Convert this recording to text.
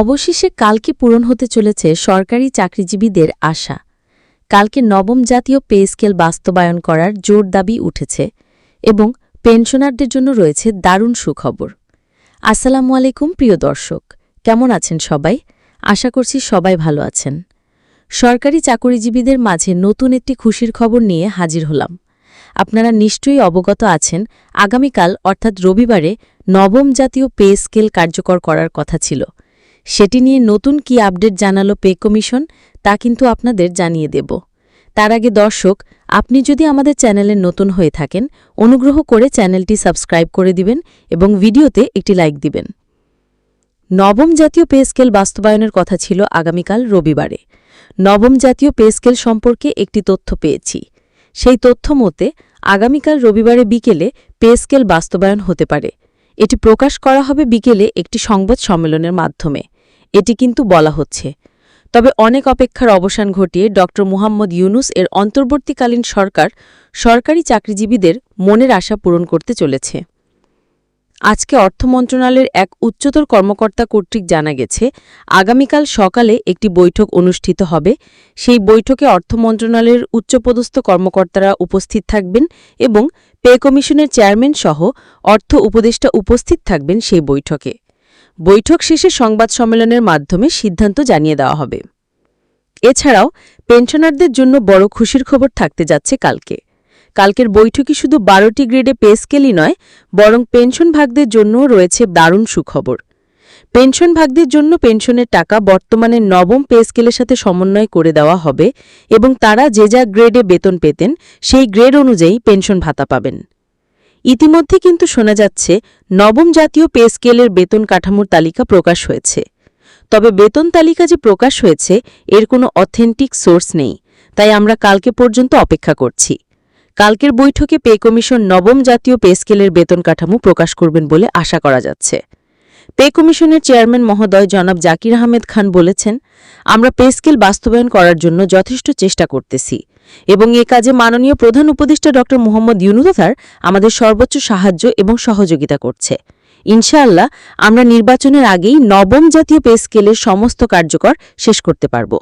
অবশেষে কালকে পূরণ হতে চলেছে সরকারি চাকরিজীবীদের আশা। কালকে নবম জাতীয় পে স্কেল বাস্তবায়ন করার জোর দাবি উঠেছে এবং পেনশনারদের জন্য রয়েছে দারুণ সুখবর। আসসালামু আলাইকুম, প্রিয় দর্শক। কেমন আছেন সবাই? আশা করছি সবাই ভালো আছেন। সরকারি চাকরিজীবীদের মাঝে নতুন একটি খুশির খবর নিয়ে হাজির হলাম। আপনারা নিশ্চয়ই অবগত আছেন, আগামীকাল অর্থাৎ রবিবারে নবম জাতীয় পে স্কেল কার্যকর করার কথা ছিল। সেটি নিয়ে নতুন কি আপডেট জানালো পে কমিশন, তা কিন্তু আপনাদের জানিয়ে দেব। তার আগে দর্শক, আপনি যদি আমাদের চ্যানেলে নতুন হয়ে থাকেন, অনুগ্রহ করে চ্যানেলটি সাবস্ক্রাইব করে দিবেন এবং ভিডিওতে একটি লাইক দিবেন। নবম জাতীয় পে স্কেল বাস্তবায়নের কথা ছিল আগামীকাল রবিবারে। নবম জাতীয় পে স্কেল সম্পর্কে একটি তথ্য পেয়েছি। সেই তথ্য মতে, আগামীকাল রবিবারে বিকেলে পে স্কেল বাস্তবায়ন হতে পারে। এটি প্রকাশ করা হবে বিকেলে একটি সংবাদ সম্মেলনের মাধ্যমে। এটি কিন্তু বলা হচ্ছে। তবে অনেক অপেক্ষার অবসান ঘটিয়ে ড. মুহাম্মদ ইউনুস এর অন্তর্বর্তীকালীন সরকার সরকারি চাকরিজীবীদের মনের আশা পূরণ করতে চলেছে। আজকে অর্থ মন্ত্রণালয়ের এক উচ্চতর কর্মকর্তা কর্তৃক জানা গেছে, আগামীকাল সকালে একটি বৈঠক অনুষ্ঠিত হবে। সেই বৈঠকে অর্থ মন্ত্রণালয়ের উচ্চপদস্থ কর্মকর্তারা উপস্থিত থাকবেন এবং পে কমিশনের চেয়ারম্যান সহ অর্থ উপদেষ্টা উপস্থিত থাকবেন সেই বৈঠকে। বৈঠক শেষে সংবাদ সম্মেলনের মাধ্যমে সিদ্ধান্ত জানিয়ে দেওয়া হবে। এছাড়াও, পেনশনারদের জন্য বড় খুশির খবর থাকতে যাচ্ছে কালকে। কালকের বৈঠকে শুধু বারোটি গ্রেডে পে স্কেলই নয়, বরং পেনশন ভাগদের জন্যও রয়েছে দারুণ সুখবর। পেনশন ভাগদের জন্য পেনশনের টাকা বর্তমানে নবম পে স্কেলের সাথে সমন্বয় করে দেওয়া হবে এবং তারা যে যা গ্রেডে বেতন পেতেন, সেই গ্রেড অনুযায়ী পেনশন ভাতা পাবেন। ইতিমধ্যে কিন্তু শোনা যাচ্ছে, নবম জাতীয় পে স্কেলের বেতন কাঠামোর তালিকা প্রকাশ হয়েছে। তবে বেতন তালিকা যে প্রকাশ হয়েছে, এর কোনো অথেন্টিক সোর্স নেই। তাই আমরা কালকে পর্যন্ত অপেক্ষা করছি। কালকের বৈঠকে পে কমিশন নবম জাতীয় পে স্কেলের বেতন কাঠামো প্রকাশ করবেন বলে আশা করা যাচ্ছে। পে কমিশনের চেয়ারম্যান মহোদয় জনাব জাকির আহমেদ খান বলেছেন, আমরা পে স্কেল বাস্তবায়ন করার জন্য যথেষ্ট চেষ্টা করতেছি। এবং এ কাজে মাননীয় প্রধান উপদেষ্টা ড. মোহাম্মদ ইউনুদার আমাদের সর্বোচ্চ সাহায্য এবং সহযোগিতা করছে। ইনশাআল্লাহ আমরা নির্বাচনের আগেই নবম জাতীয় পে স্কেলের সমস্ত কার্যকর শেষ করতে পারব।